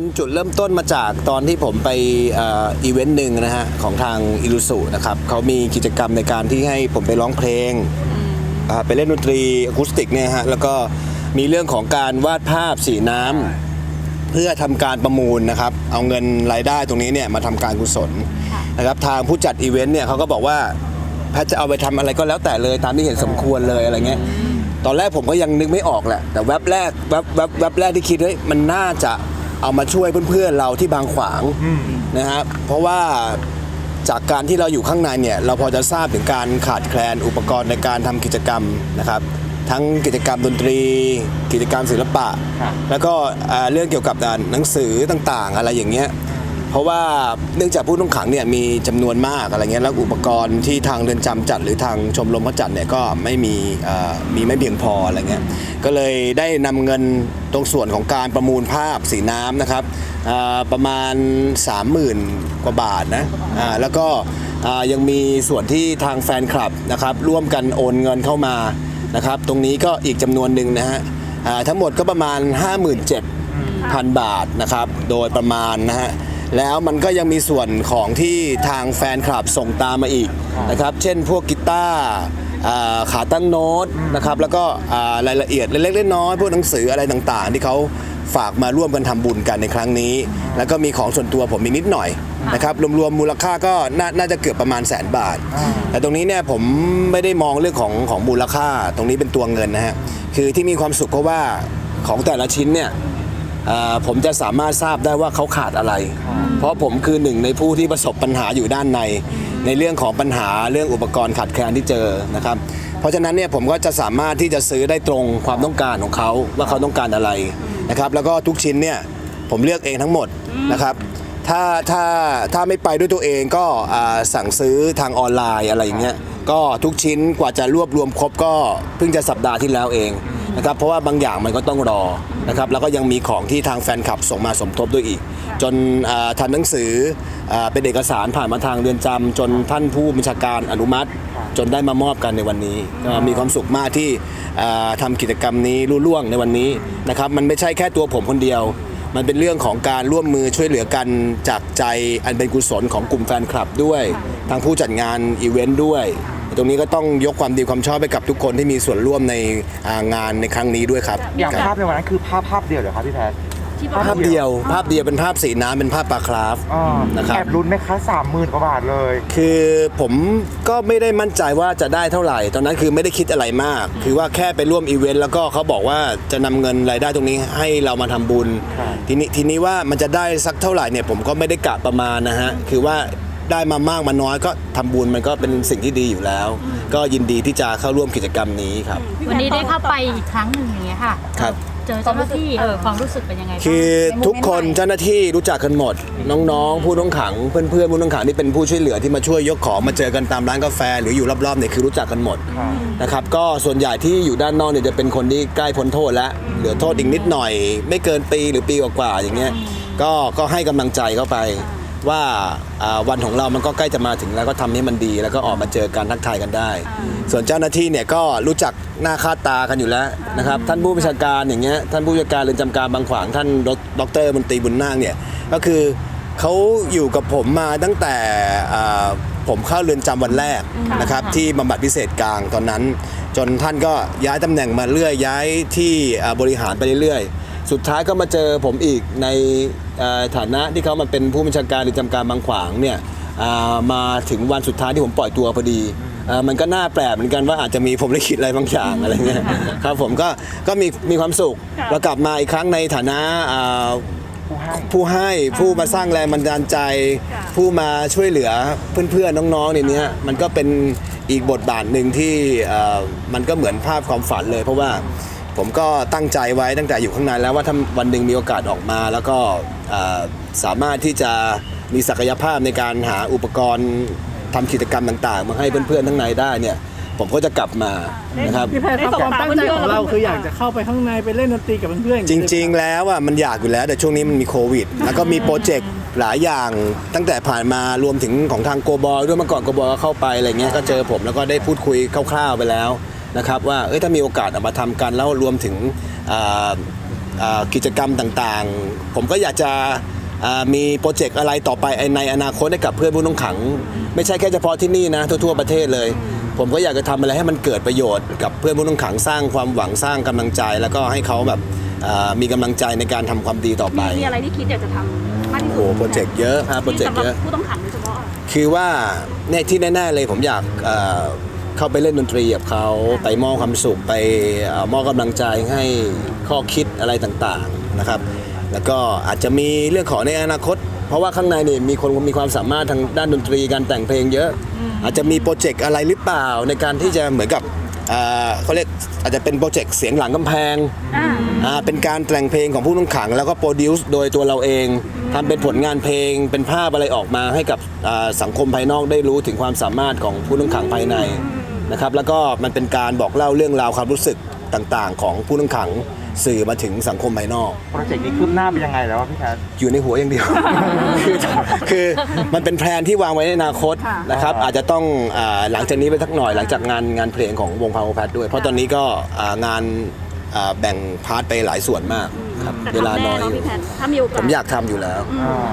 มันจุดเริ่มต้นมาจากตอนที่ผมไปเอ่ออีเวนต์หนึ่งนะฮะ ของทางอิรุสุนะครับเขามีกิจกรรมในการที่ให้ผมไปร้องเพลงอ่าไปเล่นดนตรีอะคูสติกเนี่ยฮะ แล้วก็มีเรื่องของการวาดภาพสีน้ำเพื่อทำการประมูลนะครับ เอาเงินรายได้ตรงนี้เนี่ยมาทำการกุศลนะครับทางผู้จัดอีเวนต์เนี่ยเขาก็บอกว่าแพทย์จะเอาไปทำอะไรก็แล้วแต่เลยตามที่เห็นสมควรเลยอะไรเงี้ยตอนแรกผมก็ยังนึกไม่ออกแหละ แต่แวบแรกแวบแวบแวบแรกที่คิดเฮ้ยมันน่าจะ เอามาช่วยเพื่อนๆเราที่บางขวางนะครับเพราะว่าจากการที่เราอยู่ข้างในเนี่ยเราพอจะทราบถึงการขาดแคลนอุปกรณ์ในการทำกิจกรรมนะครับ ทั้งกิจกรรมดนตรี กิจกรรมศิลปะ แล้วก็อ่าเรื่องเกี่ยวกับอ่าหนังสือต่างๆ อะไรอย่างเงี้ยเพ ราะว่าเนื่องจากผู้ต้องขังเนี่ยมีจำนวนมากอะไรเงี้ยแล้วอุปกรณ์ที่ทางเรือนจำจัด หรือทางชมรมเขาจัดเนี่ยก็ไม่มีมีไม่เพียงพออะไรเงี้ยก็เลยได้นำเงินตรงส่วนของการประมูลภาพสีน้ำนะครับประมาณ 30,000 กว่าบาทนะแล้วก็ยังมีส่วนที่ทางแฟนคลับนะครับร่วมกันโอนเงินเข้ามานะครับตรงนี้ก็อีกจำนวนหนึ่งนะฮะทั้งหมดก็ประมาณ 57,000 บาทนะครับ โดยประมาณนะฮะ แล้วมันก็ยังมีส่วนของที่ทางแฟนคลับส่งตามมาอีกนะครับ เช่นพวกกีตาร์ขาตั้งโน้ตนะครับ แล้วก็รายละเอียดเล็กๆน้อยๆพวกหนังสืออะไรต่างๆ ที่เขาฝากมาร่วมกันทำบุญกันในครั้งนี้ แล้วก็มีของส่วนตัวผมมีนิดหน่อยนะครับรวมๆมูลค่าก็น่าจะเกือบประมาณแสนบาท แต่ตรงนี้เนี่ยผมไม่ได้มองเรื่องของของมูลค่าตรงนี้เป็นตัวเงินนะฮะคือที่มีความสุขเพราะว่าของแต่ละชิ้นเนี่ย ผมจะสามารถทราบได้ว่าเขาขาดอะไร เพราะผมคือหนึ่งในผู้ที่ประสบปัญหาอยู่ด้านใน ในเรื่องของปัญหาเรื่องอุปกรณ์ขาดแคลนที่เจอนะครับ เพราะฉะนั้นเนี่ยผมก็จะสามารถที่จะซื้อได้ตรงความต้องการของเขาว่าเขาต้องการอะไรนะครับแล้วก็ทุกชิ้นเนี่ยผมเลือกเองทั้งหมดนะครับถ้าถ้าถ้าไม่ไปด้วยตัวเองก็สั่งซื้อทางออนไลน์อะไรอย่างเงี้ยก็ทุกชิ้นกว่าจะรวบรวมครบก็เพิ่งจะสัปดาห์ที่แล้วเองนะครับเพราะว่าบางอย่างมันก็ต้องรอ นะครับแล้วก็ยังมีของที่ทางแฟนคลับส่งมาสมทบด้วยอีก จนอ่าทำหนังสืออ่าเป็นเอกสารผ่านมาทางเรือนจำจนท่านผู้บัญชาการอนุมัติ จนได้มามอบกันในวันนี้ก็มีความสุขมากที่อ่าทำกิจกรรมนี้รุ่ล่วงในวันนี้นะครับมันไม่ใช่แค่ตัวผมคนเดียว มันเป็นเรื่องของการร่วมมือช่วยเหลือกันจากใจอันเป็นกุศลของกลุ่มแฟนคลับด้วย ทางผู้จัดงานอีเวนต์ด้วย ตรงนี้ก็ต้องยกความดีความชอบไปกับทุกคนที่มีส่วนร่วมในอ่างานในครั้งนี้ด้วยครับอย่างครับภาพในวันนั้นคือภาพภาพเดียวเหรอครับพี่แพทย์ภาพเดียวภาพเดียวเป็นภาพสีน้ำเป็นภาพปลาคราฟอ๋อนะครับ แอบลุ้นไหมคะสามหมื่นกว่าบาทเลย คือผมก็ไม่ได้มั่นใจว่าจะได้เท่าไหร่ ตอนนั้นคือไม่ได้คิดอะไรมาก คือว่าแค่ไปร่วมอีเวนต์แล้วก็เขาบอกว่าจะนำเงินรายได้ตรงนี้ให้เรามาทำบุญ ครับ ทีนี้ทีนี้ว่ามันจะได้สักเท่าไหร่เนี่ยผมก็ไม่ได้กะประมาณนะฮะ คือว่า ได้มามากมาน้อยก็ทำบุญมันก็เป็นสิ่งที่ดีอยู่แล้ว ก็ยินดีที่จะเข้าร่วมกิจกรรมนี้ครับ วันนี้ได้เข้าไปอีกครั้งหนึ่งอย่างเงี้ยค่ะ ครับ เจอเจ้าหน้าที่เออความรู้สึกเป็นยังไงบ้างคือทุกคนเจ้าหน้าที่รู้จักกันหมด น้องๆ ผู้ต้องขังเพื่อนๆผู้ต้องขังที่เป็นผู้ช่วยเหลือที่มาช่วยยกของมาเจอกันตามร้านกาแฟ หรืออยู่รอบๆเนี่ยคือรู้จักกันหมดนะครับก็ส่วนใหญ่ที่อยู่ด้านนอกเนี่ยจะเป็นคนที่ใกล้พ้นโทษแล้วเหลือโทษอีกนิดหน่อย ไม่เกินปีหรือปีกว่าๆอย่างเงี้ยก็ก็ให้กำลังใจเข้าไป ว่าอ่าวันของเรามันก็ใกล้จะมาถึงแล้วก็ทำให้มันดี แล้วก็ออกมาเจอกันทักทายกันได้ ส่วนเจ้าหน้าที่เนี่ยก็รู้จักหน้าค่าตากันอยู่แล้วนะครับท่านผู้บัญชาการอย่างเงี้ยท่านผู้บัญชาการเรือนจำกลางบางขวางท่านดดรมนตรีบุญนาคเนี่ยก็คือเขาอยู่กับผมมาตั้งแต่อ่าผมเข้าเรือนจำวันแรกนะครับที่บำบัดพิเศษกลางตอนนั้น จนท่านก็ย้ายตำแหน่งมาเรื่อยย้ายที่อ่าบริหารไปเรื่อยๆ สุดท้ายก็มาเจอผมอีกในเอ่อฐานะที่เขามาเป็นผู้บัญชาการเรือนจำกลางบางขวางเนี่ยอ่ามาถึงวันสุดท้ายที่ผมปล่อยตัวพอดีเอ่อมันก็น่าแปลกเหมือนกันว่าอาจจะมีผมลิขิตอะไรบางอย่างอะไรเงี้ยครับผมก็ก็มีมีความสุขแล้วกลับมาอีกครั้งในฐานะอ่าผู้ให้ผู้ให้ผู้มาสร้างแรงบันดาลใจ ผู้มาช่วยเหลือเพื่อนๆน้องๆในเนี้ยมันก็เป็นอีกบทบาทหนึ่งที่เอ่อมันก็เหมือนภาพความฝันเลย เพราะว่า ผมก็ตั้งใจไว้ตั้งแต่อยู่ข้างในแล้วว่าถ้าวันหนึ่งมีโอกาสออกมา แล้วก็เอ่อสามารถที่จะมีศักยภาพในการหาอุปกรณ์ทำกิจกรรมต่างๆ มาให้เพื่อนๆทั้งในได้เนี่ยผมก็จะกลับมานะครับพี่แพทย์ครับความตั้งใจของเราคืออยากจะเข้าไปข้างในไปเล่นดนตรีกับเพื่อนๆจริง ๆ แล้วอะมันอยากอยู่แล้วแต่ช่วงนี้มันมีโควิด แล้วก็มีโปรเจกต์หลายอย่างตั้งแต่ผ่านมารวมถึงของทางโกบอยด้วยเมื่อก่อนโกบอยก็เข้าไปอะไรเงี้ยก็เจอผมแล้วก็ได้พูดคุยคร่าวๆไปแล้ว นะครับว่าเอ้ยถ้ามีโอกาสออกมาทำกันแล้วรวมถึงอ่าเอ่อกิจกรรมต่างๆ ผมก็อยากจะเอ่อมีโปรเจกต์อะไรต่อไปในอนาคตให้กับเพื่อนผู้ต้องขัง ไม่ใช่แค่เฉพาะที่นี่นะทั่วๆประเทศเลย ผมก็อยากจะทำอะไรให้มันเกิดประโยชน์กับเพื่อนผู้ต้องขังสร้างความหวังสร้างกำลังใจ แล้วก็ให้เขาแบบเอ่อมีกำลังใจในการทำความดีต่อไปมีอะไรที่คิดอยากจะทำมากที่สุดโอ้โหโปรเจกต์เยอะครับโปรเจกต์สำหเยรับอะผู้ต้องขังโดยเฉพาะอะคือว่าเนี่ยที่แน่ๆเลยผมอยาก เอ่อเข้าไปเล่นดนตรีกับเขาไปมอบความสุขไปเอ่อมอบกำลังใจให้ข้อคิดอะไรต่างๆนะครับ แล้วก็อาจจะมีเรื่องของในอนาคต เพราะว่าข้างในนี่มีคนมีความสามารถทางด้านดนตรีการแต่งเพลงเยอะ อาจจะมีโปรเจกต์อะไรหรือเปล่าในการที่จะเหมือนกับเอ่อเขาเรียกอาจจะเป็นโปรเจกต์เสียงหลังกำแพงอ่าเป็นการแต่งเพลงของผู้ต้องขัง แล้วก็โปรดิวซ์โดยตัวเราเองทำเป็นผลงานเพลง เป็นภาพอะไรออกมาให้กับอ่าสังคมภายนอกได้รู้ถึงความสามารถของผู้ต้องขังภายใน นะครับแล้วก็มันเป็นการบอกเล่าเรื่องราวความรู้สึกต่างๆ ของผู้ต้องขังสื่อมาถึงสังคมภายนอก โปรเจกต์นี้คืบหน้าไปยังไงแล้วอะพี่แพทย์อยู่ในหัวอย่างเดียว คือคือมันเป็นแพลนที่วางไว้ในอนาคตนะครับอาจจะต้องอาหลังจากนี้ไปสักหน่อยหลังจากงานงานเพลงของวงพาวแพทด้วย เพราะตอนนี้ก็อ่างานอ่าแบ่งพาร์ทไปหลายส่วนมาก ครับ แต่เวลาทำแน่น้อยเนาะพี่แพทย์ถ้ามีโอกาสผมอยากทำอยู่แล้ว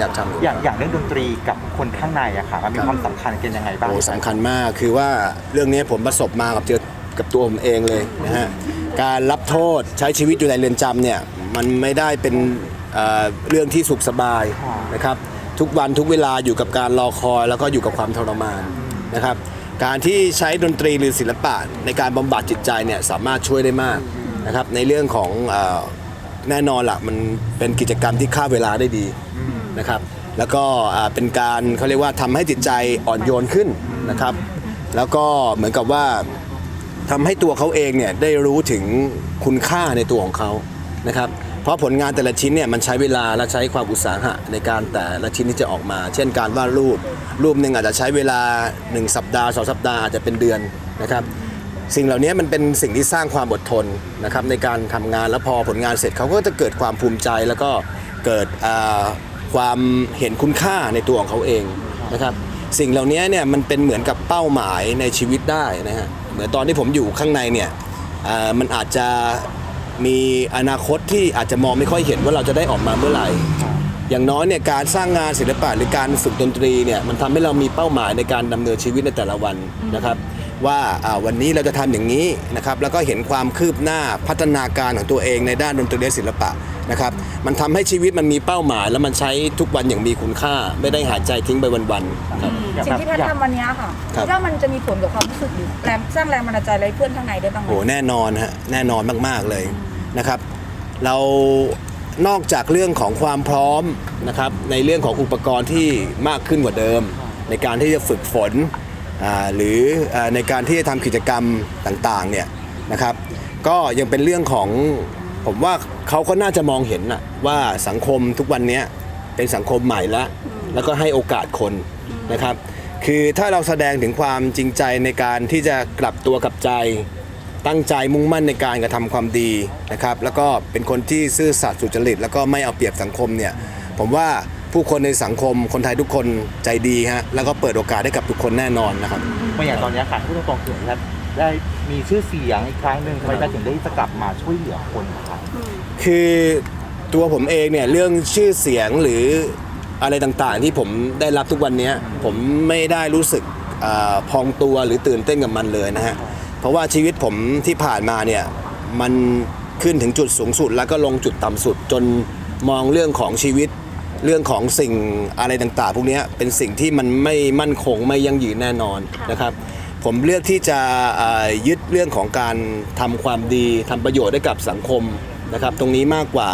อยากทำอยู่อย่างอย่างเรื่องดนตรีกับคนข้างในอะค่ะมันมีความสำคัญกันยังไงบ้าง โอ้สำคัญมากคือว่าเรื่องนี้ผมประสบมากับเจอกับตัวผมเองเลยนะฮะการรับโทษใช้ชีวิตอยู่ในเรือนจำเนี่ยมันไม่ได้เป็นเอ่อเรื่องที่สุขสบายนะครับ ทุกวันทุกเวลาอยู่กับการรอคอยแล้วก็อยู่กับความทรมานนะครับ การที่ใช้ดนตรีหรือศิลปะในการบำบัดจิตใจเนี่ยสามารถช่วยได้มากนะครับในเรื่องของเอ่อ แน่นอนละมันเป็นกิจกรรมที่ฆ่าเวลาได้ดีนะครับ แล้วก็อ่าเป็นการเขาเรียกว่าทำให้จิตใจอ่อนโยนขึ้นนะครับ แล้วก็เหมือนกับว่าทำให้ตัวเขาเองเนี่ยได้รู้ถึงคุณค่าในตัวของเขานะครับ เพราะผลงานแต่ละชิ้นเนี่ยมันใช้เวลาและใช้ความอุตสาหะในการแต่ละชิ้นที่จะออกมา เช่นการวาดรูป รูปหนึ่งอาจจะใช้เวลา 1 สัปดาห์สองสัปดาห์อาจจะเป็นเดือนนะครับ สิ่งเหล่านี้มันเป็นสิ่งที่สร้างความอดทนนะครับในการทำงานแล้วพอผลงานเสร็จเขาก็จะเกิดความภูมิใจแล้วก็เกิดความเห็นคุณค่าในตัวของเขาเองนะครับสิ่งเหล่านี้เนี่ยมันเป็นเหมือนกับเป้าหมายในชีวิตได้นะฮะเหมือนตอนที่ผมอยู่ข้างในเนี่ยมันอาจจะมีอนาคตที่อาจจะมองไม่ค่อยเห็นว่าเราจะได้ออกมาเมื่อไหร่ อย่างน้อยเนี่ยการสร้างงานศิลปะหรือการฝึกดนตรีเนี่ยมันทำให้เรามีเป้าหมายในการดำเนินชีวิตในแต่ละวันนะครับ ว่าอ่าวันนี้เราจะทำอย่างนี้นะครับแล้วก็เห็นความคืบหน้าพัฒนาการของตัวเองในด้านดนตรีและศิลปะนะครับมันทำให้ชีวิตมันมีเป้าหมาย แล้วมันใช้ทุกวันอย่างมีคุณค่า ไม่ได้หายใจทิ้งไปวันๆครับอย่างสิ่แบงบที่แพทอยาย์กทำวันเนี้ยค่ะครับคิดว่ามันจะมีผลกับความรู้สึกหรือแรงสร้างแรงบันดาลใจอะไรให้เพื่อนข้างในได้บ้างไหมโอ้แน่นอนฮะแน่นอนมากๆเลยนะครับ เรานอกจากเรื่องของความพร้อมนะครับในเรื่องของอุปกรณ์ที่มากขึ้นกว่าเดิม ในการที่จะฝึกฝนอ่า หรือในการที่จะทำกิจกรรมต่างๆเนี่ยนะครับ ก็ยังเป็นเรื่องของผมว่าเขาก็น่าจะมองเห็นนะว่าสังคมทุกวันนี้เป็นสังคมใหม่ล้วแล้วก็ให้โอกาสคนนะครับ คือถ้าเราแสดงถึงความจริงใจในการที่จะกลับตัวกลับใจตั้งใจมุ่งมั่นในการกระทำความดีนะครับ แล้วก็เป็นคนที่ซื่อสัตย์สุจริต แล้วก็ไม่เอาเปรียบสังคมเนี่ยผมว่า ผู้คนในสังคมคนไทยทุกคนใจดีฮะแล้วก็เปิดโอกาสให้กับทุกคนแน่นอนนะครับเมื่ออย่างตอนเนี้ยค่ะพูดตรงๆคือพี่แพทย์ได้มีชื่อเสียงอีกครั้งหนึ่งทำไมแพทย์ถึงได้จะกลับมาช่วยเหลือคนค่ะคือตัวผมเองเนี่ยเรื่องชื่อเสียงหรืออะไรต่างๆ ที่ผมได้รับทุกวันเนี้ยผมไม่ได้รู้สึกอาพองตัวหรือตื่นเต้นกับมันเลยนะฮะเพราะว่าชีวิตผมที่ผ่านมาเนี่ยมันขึ้นถึงจุดสูงสุดแล้วก็ลงจุดต่ำสุดจนมองเรื่องของชีวิต เรื่องของสิ่งอะไรต่างๆ พวกเนี้ยเป็นสิ่งที่มันไม่มั่นคงไม่ยั่งยืนแน่นอนนะครับ ผมเลือกที่จะเอ่อยึดเรื่องของการทำความดีทำประโยชน์ให้กับสังคมนะครับ ตรงนี้มากกว่า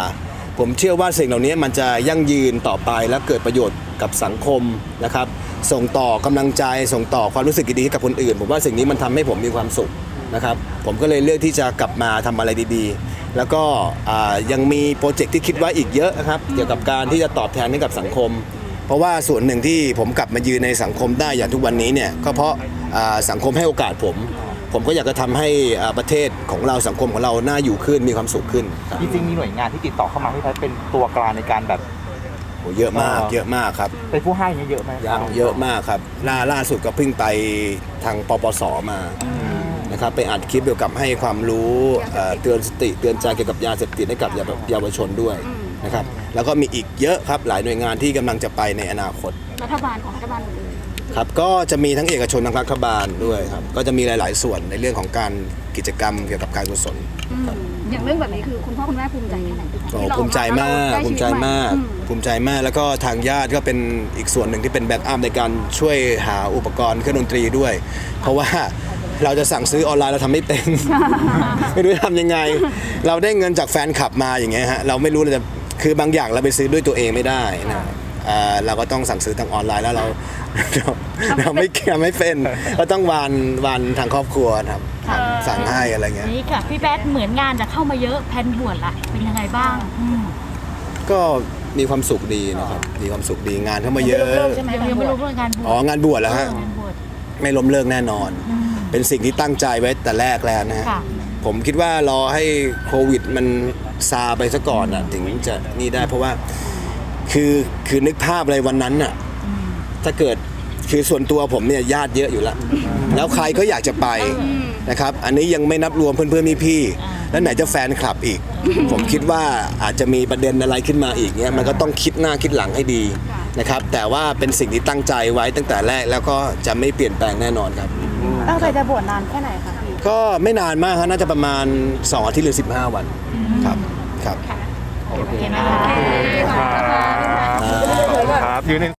ผมเชื่อว่าสิ่งเหล่านี้มันจะยั่งยืนต่อไปและเกิดประโยชน์กับสังคมนะครับ ส่งต่อกำลังใจส่งต่อความรู้สึกดีๆให้กับคนอื่น ผมว่าสิ่งนี้มันทำให้ผมมีความสุขนะครับ ผมก็เลยเลือกที่จะกลับมาทำอะไรดีๆ แล้วก็อ่ายังมีโปรเจกต์ที่คิดไว้อีกเยอะนะครับ เกี่ยวกับการที่จะตอบแทนให้กับสังคม เพราะว่าส่วนหนึ่งที่ผมกลับมายืนในสังคมได้อย่างทุกวันนี้เนี่ยก็เพราะอ่าสังคมให้โอกาสผม ผมก็อยากจะทำให้อ่าประเทศของเราสังคมของเราน่าอยู่ขึ้นมีความสุขขึ้นครับจริงๆมีหน่วยงานที่ติดต่อเข้ามาให้แพทย์เป็นตัวกลางในการแบบโหเยอะมากอ๋อเยอะมากครับเป็นผู้ให้เนี่ยเยอะไหมเยอะมากครับล่าล่าสุดก็เพิ่งไปทางปปสมา นะนะครับไปอัดคลิปเกี่ยวกับให้ความรู้เอ่อเตือนสติเตือนใจเกี่ยวกับยาเสพติดให้กับเยาวชนด้วยนะครับแล้วก็มีอีกเยอะครับหลายหน่วยงานที่กำลังจะไปในอนาคต รัฐบาลของรัฐบาลหมดเลยครับก็จะมีทั้งเอกชนทั้งรัฐบาลด้วยครับก็จะมีหลาย ๆ ส่วนในเรื่องของการกิจกรรมเกี่ยวกับการกุศลอย่างเรื่องแบบนี้คือคุณพ่อคุณแม่ภูมิใจแค่ไหนก็ที่เราภูมิใจมากได้ภูชีมิวิตใจใหมาก อืภูมิใจมากแล้วก็ทางญาติก็เป็นอีกส่วนหนึ่งที่เป็นแบ็กอัพในการช่วยหาอุปกรณ์เครื่องดนตรีด้วย เพราะว่า เราจะสั่งซื้อออนไลน์เราทำไม่เป็น ไม่รู้จะทำยังไง เราได้เงินจากแฟนคลับมาอย่างเงี้ยฮะเราไม่รู้เราจะคือบางอย่างเราไปซื้อด้วยตัวเองไม่ได้นะอ่าเราก็ต้องสั่งซื้อทางออนไลน์แล้วเราเราเราไม่เก่งไม่เป็นก็ต้องวานวานทางครอบครัวนะครับสั่งสั่งให้อะไรเงี้ย นี่ค่ะ พี่แบทเหมือนงานจะเข้ามาเยอะแพนบวชละเป็นยังไงบ้างอืมก็มีความสุขดีนะครับ มีความสุขดีงานเข้ามาเยอะ ยังยังไม่รู้เรื่องงานบวชอ๋องานบวชแล้วฮะ งานบวชไม่ล้มเลิกแน่นอน เป็นสิ่งที่ตั้งใจไว้แต่แรกแล้วนะฮะค่ะ ผมคิดว่ารอให้โควิดมันซาไปซะก่อนอะถึงจะนี่ได้เพราะว่าคือคือนึกภาพอะไรวันนั้นน่ะถ้าเกิดคือส่วนตัวผมเนี่ยญาติเยอะอยู่แล้ว แล้วใครก็อยากจะไปนะครับ อันนี้ยังไม่นับรวมเพื่อนๆพี่ๆแล้วไหนจะแฟนคลับอีก ผมคิดว่าอาจจะมีประเด็นอะไรขึ้นมาอีกเนี่ยมันก็ต้องคิดหน้าคิดหลังให้ดีนะครับ แต่ว่าเป็นสิ่งที่ตั้งใจไว้ตั้งแต่แรกแล้วก็จะไม่เปลี่ยนแปลงแน่นอนครับ ตั้งใจจะบวชนานแค่ไหนคะพี่ก็ไม่นานมากครับน่าจะประมาณ 2 อาทิตย์หรือ 15 วันครับครับ โอเคไหมคะครับยืน